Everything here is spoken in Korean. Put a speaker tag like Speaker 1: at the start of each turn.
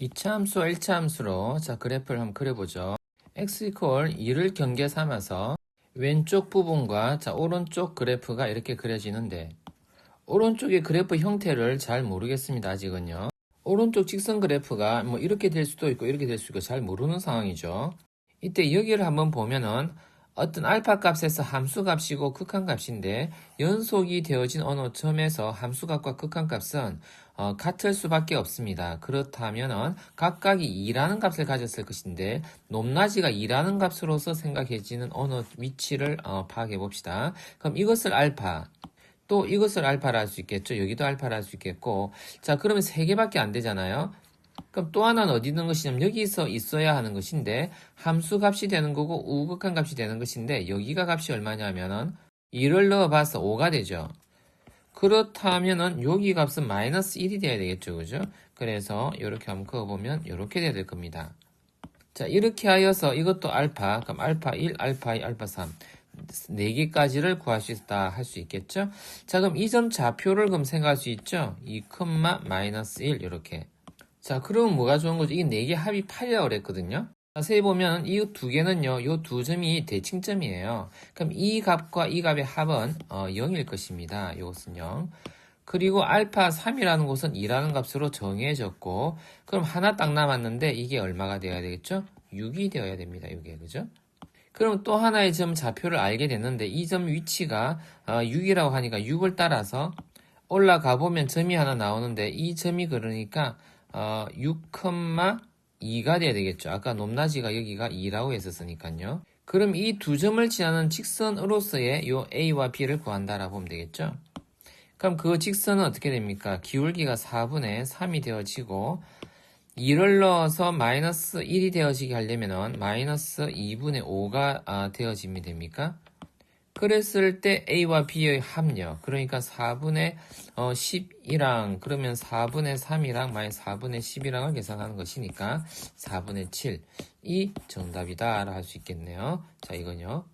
Speaker 1: 2차 함수와 1차 함수로 자 그래프를 한번 그려보죠. x 이퀄 2를 경계 삼아서 왼쪽 부분과 자 오른쪽 그래프가 이렇게 그려지는데 오른쪽의 그래프 형태를 잘 모르겠습니다. 아직은요. 오른쪽 직선 그래프가 뭐 이렇게 될 수도 있고 이렇게 될 수도 있고 잘 모르는 상황이죠. 이때 여기를 한번 보면은 어떤 알파 값에서 함수 값이고 극한 값인데 연속이 되어진 어느 점에서 함수 값과 극한 값은 어, 같을 수밖에 없습니다. 그렇다면은 각각이 2라는 값을 가졌을 것인데 높낮이가 2라는 값으로서 생각해지는 어느 위치를 어, 파악해 봅시다. 그럼 이것을 알파 또 이것을 알파라 할 수 있겠죠. 여기도 알파라 할 수 있겠고 자 그러면 세 개밖에 안 되잖아요. 그럼 또 하나는 어디 있는 것이냐면 여기서 있어야 하는 것인데 함수 값이 되는 거고 우극한 값이 되는 것인데 여기가 값이 얼마냐면은 2를 넣어봐서 5가 되죠. 그렇다면은 여기 값은 마이너스 1이 돼야 되겠죠. 그죠? 그래서 이렇게 한번 그어보면 이렇게 돼야 될 겁니다. 자 이렇게 하여서 이것도 알파 그럼 알파 1, 알파 2, 알파 3 4개까지를 구할 수 있다 할 수 있겠죠? 자 그럼 이 점 좌표를 그럼 생각할 수 있죠? 2, 마이너스 1 이렇게 자, 그러면 뭐가 좋은 거죠? 이게 4개 합이 8이라고 그랬거든요. 자세히 보면 이 두 개는요, 이 두 점이 대칭점이에요. 그럼 이 값과 이 값의 합은 어, 0일 것입니다. 이것은 0. 그리고 알파 3이라는 곳은 2라는 값으로 정해졌고, 그럼 하나 딱 남았는데 이게 얼마가 되어야 되겠죠? 6이 되어야 됩니다. 이게 그죠? 그럼 또 하나의 점 좌표를 알게 됐는데 이 점 위치가 어, 6이라고 하니까 6을 따라서 올라가 보면 점이 하나 나오는데 이 점이 그러니까 어, 6,2가 돼야 되겠죠. 아까 높낮이가 여기가 2라고 했었으니까요. 그럼 이 두 점을 지나는 직선으로서의 요 A와 B를 구한다라고 보면 되겠죠. 그럼 그 직선은 어떻게 됩니까? 기울기가 4분의 3이 되어지고 2를 넣어서 마이너스 1이 되어지게 하려면은 마이너스 2분의 5가 아, 되어지면 됩니까? 그랬을 때 A와 B의 합력 그러니까 4분의 어, 10이랑 그러면 4분의 3이랑 마이너스 4분의 10이랑을 계산하는 것이니까 4분의 7이 정답이다 할수 있겠네요. 자 이건요